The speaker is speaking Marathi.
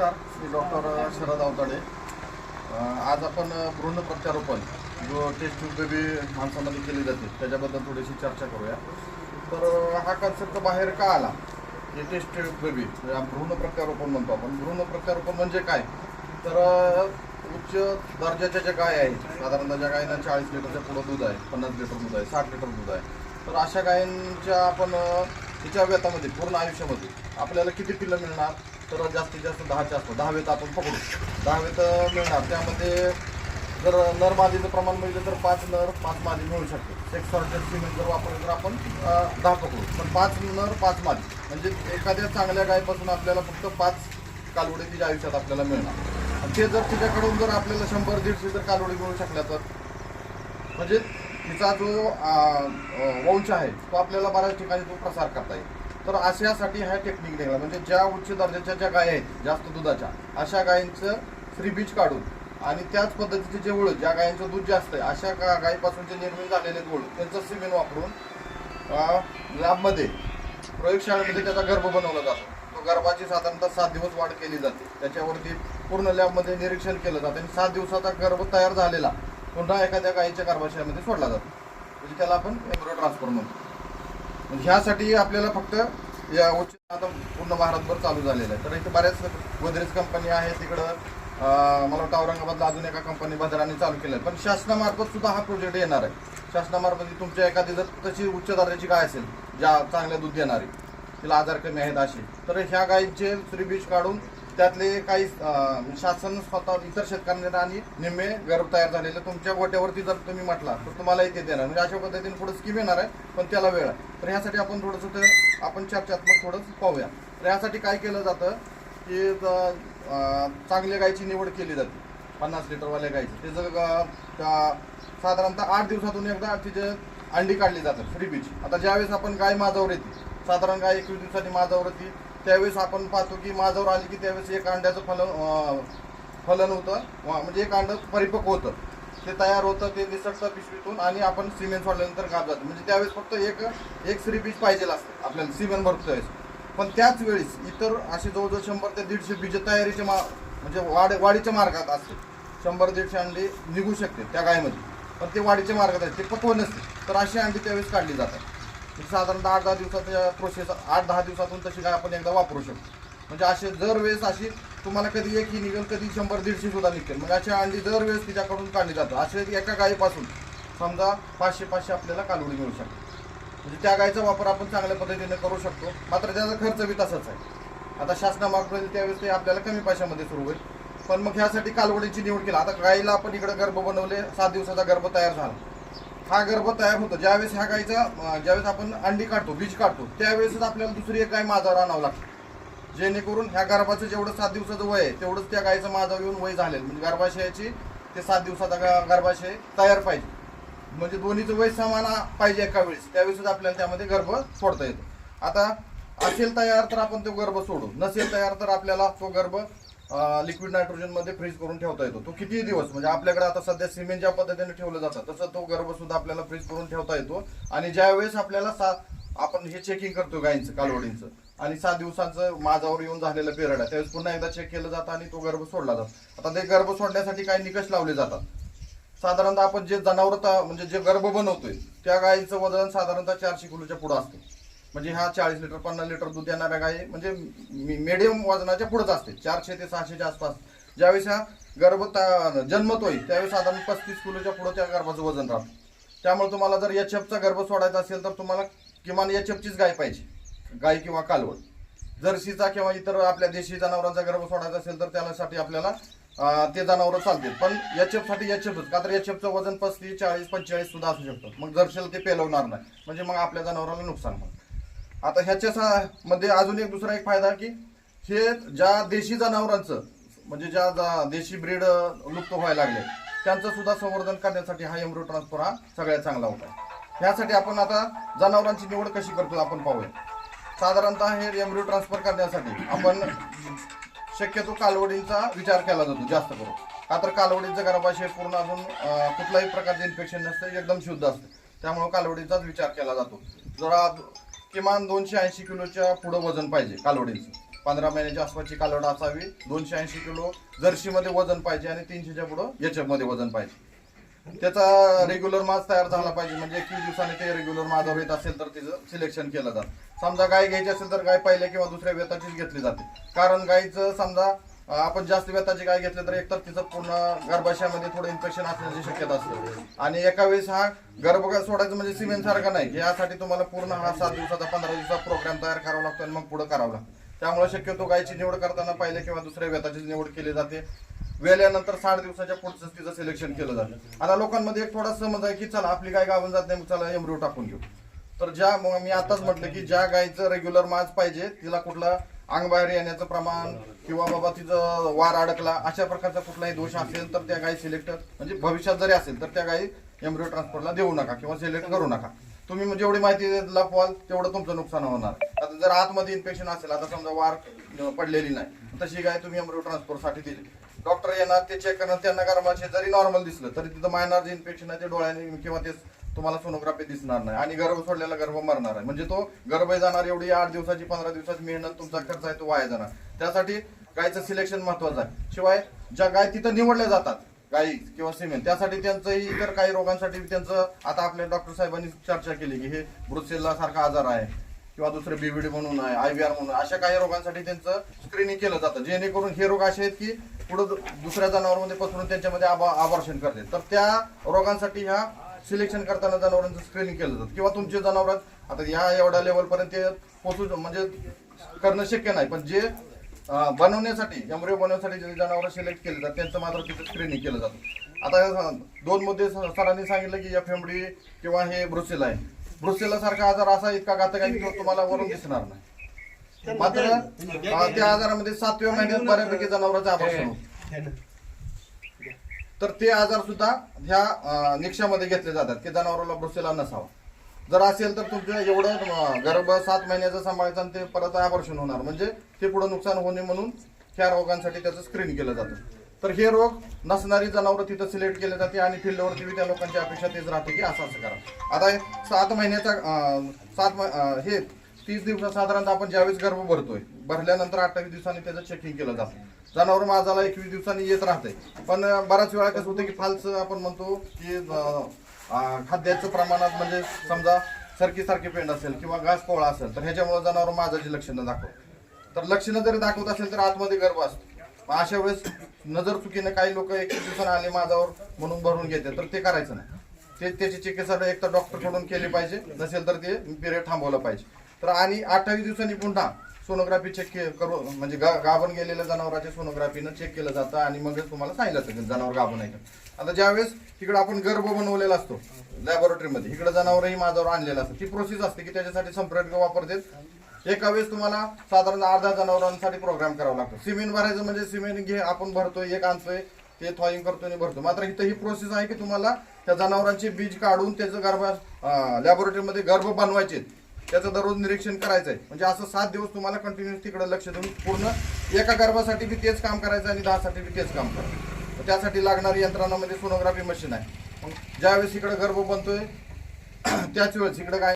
नमस्कार मी डॉक्टर शरद अवताडे. आज आपण भ्रूण प्रत्यारोपण जो टेस्ट बेबी माणसामध्ये केली जाते त्याच्याबद्दल थोडीशी चर्चा करूया. तर हा कन्सेप्ट बाहेर का आला? हे टेस्ट बेबी भ्रूण प्रत्यारोपण म्हणतो आपण. भ्रूण प्रत्यारोपण म्हणजे काय? तर उच्च दर्जाच्या ज्या गाय आहेत साधारणतः ज्या गायींना चाळीस लिटरच्या पुढं दूध आहे पन्नास लिटर दूध आहे साठ लिटर दूध आहे तर अशा गायींच्या आपण तिच्या व्यतामध्ये पूर्ण आयुष्यामध्ये आपल्याला किती पिल्लं मिळणार? तर जास्तीत जास्त दहाच्या असतो. दहावेत आपण पकडू. दहावेत मिळणार. त्यामध्ये जर नर मादीचं प्रमाण मिळलं तर पाच नर पाच मादी मिळू शकते सेक्स सॉर्टेड सिमेंट जर वापरलं तर आपण दहा पकडू. पण पाच नर पाच मादी म्हणजे एखाद्या चांगल्या गायपासून आपल्याला फक्त पाच कालवडी तिच्या आयुष्यात आपल्याला मिळणार. ते जर तिच्याकडून जर आपल्याला शंभर दीडशे जर कालवडी मिळू शकल्या तर म्हणजे तिचा जो वंश आहे तो आपल्याला बऱ्याच ठिकाणी तो प्रसार करता येईल. तर अशासाठी हा टेक्निक निघाला. म्हणजे ज्या उच्च दर्जाच्या ज्या गाय आहेत जास्त दुधाच्या अशा गायींचं फ्रीबीज काढून आणि त्याच पद्धतीचे जे वळू ज्या गायींचं दूध जास्त आहे अशा गा गायीपासून जे निर्मित झालेले वळू त्यांचं सिमेंट वापरून लॅबमध्ये प्रयोगशाळेमध्ये त्याचा गर्भ बनवला जातो. तो गर्भाची साधारणतः सात दिवस वाढ केली जाते. त्याच्यावरती पूर्ण लॅबमध्ये निरीक्षण केलं जातं आणि सात दिवसाचा गर्भ तयार झालेला पुन्हा एखाद्या गायीच्या गर्भाशयामध्ये सोडला जातो. म्हणजे त्याला आपण एम्ब्रो ट्रान्सफर म्हणतो. म्हणजे ह्यासाठी आपल्याला फक्त या उच्च आता पूर्ण भारतभर चालू झालेलं आहे. तर इथे बऱ्याच गोदरेज कंपनी आहे तिकडं. मला वाटतं औरंगाबादला अजून एका कंपनी भद्राने चालू केलं आहे. पण शासनामार्फत सुद्धा हा प्रोजेक्ट येणार आहे. शासनामार्फत तुमच्या एखादी जर तशी उच्च दर्जाची गाय असेल ज्या चांगल्या दूध देणारी तिला आजार कमी आहेत अशी तर ह्या गायींचे श्रीबीज काढून त्यातले काही म्हणजे शासन स्वतः इतर शेतकऱ्यांना आणि निम्मे गर्भ तयार झालेले तुमच्या गोट्यावरती जर तुम्ही म्हटला तर तुम्हाला इथे देणार. म्हणजे अशा पद्धतीने पुढे स्कीम येणार आहे पण त्याला वेळ आहे. तर ह्यासाठी आपण थोडंसं ते आपण चर्चात्मक थोडंसं पाहूया. तर ह्यासाठी काय केलं जातं की चांगल्या गायची निवड केली जाते पन्नास लिटरवाल्या गायची. ते जर साधारणतः आठ दिवसातून एकदा तिचे अंडी काढली जातात फ्री बीज आता ज्यावेळेस आपण गाय माझावर येते साधारण गाय एकवीस दिवसांनी माझावर येते त्यावेळेस आपण पाहतो की माझावर आली की त्यावेळेस एक अंड्याचं फलन फलन होतं. म्हणजे एक अंड परिपक्व होतं. ते तयार होतं ते निसटतं पिशवीतून आणि आपण सिमेंट सोडल्यानंतर गाप जातं म्हणजे त्यावेळेस फक्त एक एक श्री बीज पाहिजे असतं. आपल्याला सिमेंट भरतो त्यावेळेस पण त्याच वेळेस इतर असे जवळजवळ शंभर ते दीडशे बीज तयारीचे मा म्हणजे वाढ वाढीच्या मार्गात असते. शंभर दीडशे अंडी निघू शकते त्या गायमध्ये. पण ते वाढीच्या मार्गात आहेत ते पक्व नसते. तर अशी अंडी त्यावेळेस काढली जातात. म्हणजे साधारणतः आठ दहा दिवसाच्या प्रोसेस आठ दहा दिवसातून तशी गाय आपण एकदा वापरू शकतो. म्हणजे असे दरवेळेस अशी तुम्हाला कधी एक ही निघेल कधी शंभर दीडशे सुद्धा निघेल म्हणजे अशी अंडी दरवेळेस तिच्याकडून काढली जातात. असे एका गायीपासून समजा पाचशे पाचशे आपल्याला कालवडी मिळू शकते. म्हणजे त्या गायीचा वापर आपण चांगल्या पद्धतीने करू शकतो. मात्र त्याचा खर्च बी तसाच आहे. आता शासनामार्फत त्यावेळेस ते आपल्याला कमी पैशामध्ये सुरू होईल. पण मग ह्यासाठी कालवडीची निवड केली. आता गायीला आपण इकडं गर्भ बनवले सात दिवसाचा गर्भ तयार झाला. हा गर्भ तयार होतो. ज्यावेळेस ह्या गायीचा ज्यावेळेस आपण अंडी काढतो बीज काढतो त्यावेळेसच आपल्याला दुसरी एक गाय माझावर आणावं लागतं. जेणेकरून ह्या गर्भाचं जेवढं सात दिवसाचं वय आहे तेवढंच त्या गायीचं माझावर येऊन वय झालेलं. म्हणजे गर्भाशयाची ते सात दिवसाचा गर्भाशय तयार पाहिजे. म्हणजे दोन्हीचं वय समान पाहिजे एका वेळेस. त्यावेळेसच आपल्याला त्यामध्ये गर्भ सोडता येतो. आता असेल तयार तर आपण तो गर्भ सोडू. नसेल तयार तर आपल्याला तो गर्भ लिक्विड नायट्रोजनमध्ये फ्रीज करून ठेवता येतो. तो किती दिवस म्हणजे आपल्याकडे आता सध्या सिमेंट ज्या पद्धतीने ठेवलं जातं तसं तो गर्भ सुद्धा आपल्याला फ्रीज करून ठेवता येतो. आणि ज्या वेळेस आपल्याला सा आपण हे चेकिंग करतो गायींचं कालवडींचं आणि सात दिवसांचं माझावर येऊन झालेलं पिरियड आहे त्यावेळेस पुन्हा एकदा चेक केलं जातं आणि तो गर्भ सोडला जातो. आता ते गर्भ सोडण्यासाठी काही निकष लावले जातात. साधारणतः आपण जे जनावर म्हणजे जे गर्भ बनवतोय त्या गायीचं वजन साधारणतः चारशे किलोच्या पुढं असतं. म्हणजे हा चाळीस लिटर पन्नास लिटर दूध देणाऱ्या गायी म्हणजे मिडियम वजनाच्या पुढेच असते. चारशे ते सहाशेच्या आसपास. ज्यावेळेस हा गर्भ जन्मतोय त्यावेळेस साधारण पस्तीस किलोच्या पुढं त्या गर्भाचं वजन राहतं. त्यामुळे तुम्हाला जर एच एफचा गर्भ सोडायचा असेल तर तुम्हाला किमान एच एफचीच गाय पाहिजे. गाय किंवा कालवड जर्सीचा किंवा इतर आपल्या देशी जनावरांचा गर्भ सोडायचा असेल तर त्यासाठी आपल्याला ते जनावरं चालतील. पण एच एफसाठी एच का तर एच एफचं वजन पस्तीस चाळीस पंचेचाळीस सुद्धा असू शकतं. मग जर्सीला ते पेलवणार नाही. म्हणजे मग आपल्या जनावराला नुकसान होतं. आता ह्याच्या मध्ये अजून एक दुसरा एक फायदा की हे ज्या देशी जनावरांचं म्हणजे ज्या जा- देशी ब्रीड लुप्त व्हायला लागले त्यांचं सुद्धा संवर्धन करण्यासाठी हा एम्ब्रो ट्रान्सफर हा सगळ्यात चांगला होता. ह्यासाठी आपण आता जनावरांची निवड कशी करतो आपण पाहूया. साधारणतः हे एम्ब्रो ट्रान्सफर करण्यासाठी आपण शक्यतो कालवडींचा विचार केला जातो जास्त करून. का तर कालवडीचं गर्भाशय पूर्ण अजून कुठल्याही प्रकारचे इन्फेक्शन नसतं एकदम शुद्ध असतं. त्यामुळे कालवडीचाच विचार केला जातो. जरा किमान दोनशे ऐंशी किलोच्या पुढं वजन पाहिजे कालवडीचं. पंधरा महिन्याच्या आसपासची कालवड असावी दोनशे ऐंशी किलो जर्शीमध्ये वजन पाहिजे आणि तीनशेच्या पुढं याच्यामध्ये वजन पाहिजे. त्याचा रेग्युलर मास तयार झाला पाहिजे म्हणजे एकवीस दिवसांनी ते रेग्युलर माझा येत असेल तर तिचं सिलेक्शन केलं जातं. समजा गाय घ्यायची असेल तर गाय पहिल्या किंवा दुसऱ्या वेताचीच घेतली जाते. कारण गायीचं समजा आपण जास्त वेताची गाय घेतली तर एकतर तिचं पूर्ण गर्भाशयामध्ये थोडं इन्फेक्शन असण्याची शक्यता असते. आणि एका वेळेस हा गर्भ सोडायचं म्हणजे सिमेंट सारखा नाही. यासाठी तुम्हाला पूर्ण हा सात दिवसाचा पंधरा दिवसाचा प्रोग्राम तयार करावा लागतो आणि मग पुढे करावा लागतो. त्यामुळे शक्यतो गायची निवड करताना पहिले किंवा दुसऱ्या वेताची निवड केली जाते. वेल्यानंतर साठ दिवसाच्या पुढचं तिचं सिलेक्शन केलं जातं. आता लोकांमध्ये एक थोडा समज आहे की चला आपली गाय गावून जात नाही चला एम्ब्रिओ टाकून घेऊ. तर ज्या मग मी आताच म्हटलं की ज्या गायचं रेग्युलर माज पाहिजे तिला कुठला अंग बाहेर येण्याचं प्रमाण किंवा बाबा तिचं वार अडकला अशा प्रकारचा कुठलाही दोष असेल तर त्या गायी सिलेक्ट म्हणजे भविष्यात जरी असेल तर त्या गायी एम्ब्रिओ ट्रान्सफरला देऊ नका किंवा सिलेक्ट करू नका. तुम्ही मग जेवढी माहिती लपवाल तेवढं तुमचं नुकसान होणार. आता जर आतमध्ये इन्फेक्शन असेल आता समजा वार पडलेली नाही तशी गाय तुम्ही एम्ब्रिओ ट्रान्सफरसाठी दिली. डॉक्टर येणार ते चेक करणार त्यांना गर्भाशय जरी नॉर्मल दिसलं तरी तिथं मायनर जे इन्फेक्शन आहे ते डोळ्याने किंवा ते तुम्हाला सोनोग्राफी दिसणार नाही. आणि गर्भ सोडलेला गर्भ मरणार आहे. म्हणजे तो गर्भ जाणार एवढी आठ दिवसाची पंधरा दिवसाची मेहनत तुमचा खर्च आहे तो वाया जाणार. त्यासाठी गायचं सिलेक्शन महत्वाचं आहे. शिवाय ज्या गाय तिथं निवडल्या जातात गाई किंवा सिमेंट त्यासाठी त्यांचंही इतर काही रोगांसाठी त्यांचं आता आपल्या डॉक्टर साहेबांनी चर्चा केली की हे ब्रुसेल्ला सारखा आजार आहे किंवा दुसरे बीबीडी म्हणून आहे आय म्हणून अशा काही रोगांसाठी त्यांचं स्क्रीनिंग केलं जातं. जेणेकरून हे रोग असे आहेत की पुढे दुसऱ्या जनावरांमध्ये पसरून त्यांच्यामध्ये आबा आवर्षण करते तर त्या रोगांसाठी ह्या सिलेक्शन करताना जनावरांचं स्क्रीनिंग केलं जातं. किंवा तुमचे जनावर आता या एवढ्या लेवलपर्यंत ते पोचू म्हणजे करणं शक्य नाही. पण जे बनवण्यासाठी एम्ब्रिओ बनवण्यासाठी जे जनावर सिलेक्ट केले जातात त्यांचं मात्र तिथं स्क्रीनिंग केलं जातं. आता दोन मुद्दे सरांनी सांगितलं की एफ एमडी किंवा हे ब्रुसेला आहे. ब्रुसेला सारखा आजार असा इतका घातक आहे की तो तुम्हाला वरून दिसणार नाही. मात्र त्या आजारामध्ये सातव्या महिन्यात बऱ्यापैकी जनावरांचा आभार होतो तर ते आजार सुद्धा ह्या निक्षामध्ये निकषामध्ये घेतले जातात की जनावराला ब्रुसेला नसावा. जर असेल तर तुमचं एवढं गर्भ सात महिन्याचं सांभाळायचं आणि ते परत आवर्षण होणार. म्हणजे ते पुढे नुकसान होणे म्हणून ह्या रोगांसाठी त्याचं स्क्रीन केलं जातं. तर हे रोग नसणारी जनावरं तिथं सिलेक्ट केले जाते आणि फील्डवरती त्या लोकांची अपेक्षा तेच राहते की असं असं करा. आता हे सात महिन्याचा सात हे तीस दिवसात साधारणतः आपण ज्यावेळेस गर्भ भरतोय भरल्यानंतर अठ्ठावीस दिवसांनी त्याचं चेकिंग केलं जातं. जनावर माझाला एकवीस दिवसांनी येत राहते पण बराच बऱ्याच वेळा कसं होतं की फाल्स आपण म्हणतो की खाद्याचं प्रमाणात म्हणजे समजा सरकी सारखी पेंड असेल किंवा घास कोळा असेल तर ह्याच्यामुळे जनावर माझाची लक्षणं दाखवत. तर लक्षणं जरी दाखवत असेल तर आतमध्ये गर्भ असतो. अशा वेळेस नजर चुकीने काही लोक एकवीस दिवसानं आले माझ्यावर म्हणून भरून घेते तर ते करायचं नाही. ते त्याची चिकित्सा एक तर डॉक्टरकडून केली पाहिजे नसेल तर ते पिरियड थांबवलं पाहिजे. तर आणि अठ्ठावीस दिवसांनी पुन्हा सोनोग्राफी चेक करू म्हणजे गा गाभण गेलेल्या जनावराच्या सोनोग्राफीनं चेक केलं जातं आणि मगच तुम्हाला सांगितलं जातं की जनावर गाभण आहे का आता ज्यावेळेस तिकडं आपण गर्भ बनवलेला असतो लॅबोरेटरीमध्ये इकडं जनावरही माझ्यावर आणलेलं असतं. ती प्रोसेस असते की त्याच्यासाठी संप्रेरक वापरतात एका वेळेस तुम्हाला साधारण अर्धा जनावरांसाठी प्रोग्राम करावा लागतो. सिमेंट भरायचं म्हणजे सिमेंट घे आपण भरतोय एक आणतोय ते थॉईंग करतो आणि भरतो मात्र इथं ही प्रोसेस आहे की तुम्हाला त्या जनावरांचे बीज काढून त्याचं गर्भ लॅबोरेटरीमध्ये गर्भ बनवायचे त्याचं दररोज निरीक्षण करायचं आहे म्हणजे असं सात दिवस तुम्हाला कंटिन्युअस तिकडे लक्ष देऊन पूर्ण एका गर्भासाठी बी तेच काम करायचं आणि दहासाठी बी तेच काम करायचं. त्यासाठी लागणारी यंत्रणा म्हणजे सोनोग्राफी मशीन आहे. मग ज्यावेळेस इकडे गर्भ बनतोय त्याच वेळेस इकडे काय